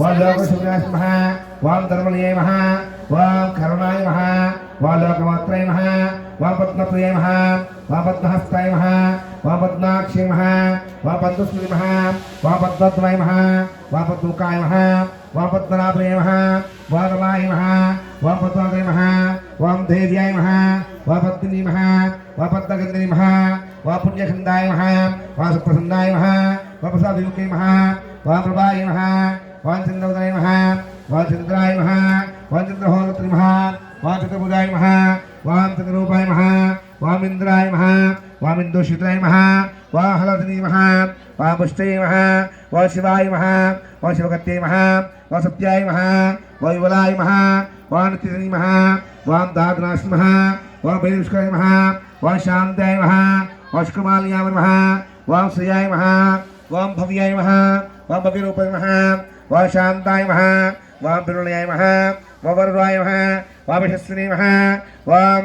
ఓం లోకసుభ్యాయ నమః ఓం ధర్మణీయ నమః ఓం కరుణాయ నమః ఓం లోకమాత్రయ నమః ఓం పద్మప్రియ నమః ఓం పద్మహస్తాయ నమః ఓం పద్మాక్షి నమః ఓం పద్మస్మృతి నమః ఓం పద్మద్వయ నమః ఓం పద్మకాయ నమః ఓం పద్మనాభయ నమః ఓం రమాయ నమః ఓం పద్మాదయ నమః ఓం దేవ్యాయ నమః ఓం పద్మిని నమః ఓం పద్మగంధిని నమః ఓం పుణ్యఖండాయ నమః ఓం సుప్రసన్నాయ నమః ఓం ప్రసాదయుకే నమః ఓం ప్రభాయ నమః वाचन्द्रवदय नमः वाचन्द्राय नमः वाचन्द्रहोत्रय नमः वाचन्द्रबुधाय नमः वामचन्द्ररूपाय नमः, वामिन्द्राय नमः वामिन्दोषित्राय नमः वाहलदिनी नमः वापुष्टये नमः, वाशिवाय नमः वाशिवकत्ये नमः वासत्याय नमः, वायुबलाय नमः वानतिनि नमः वां दादनाश नमः वाभैरविष्कराय नमः वाशान्ताय नमः वाष्कमाल्याय नमः वां श्रियाय नमः वां भव्याय नमः वां भव्यरूपाय नमः ఓం శాంతాయ నమః ఓం శుక్రమాల్యాయ నమః ఓం పిరుణయాయ వరుణాయ ఓం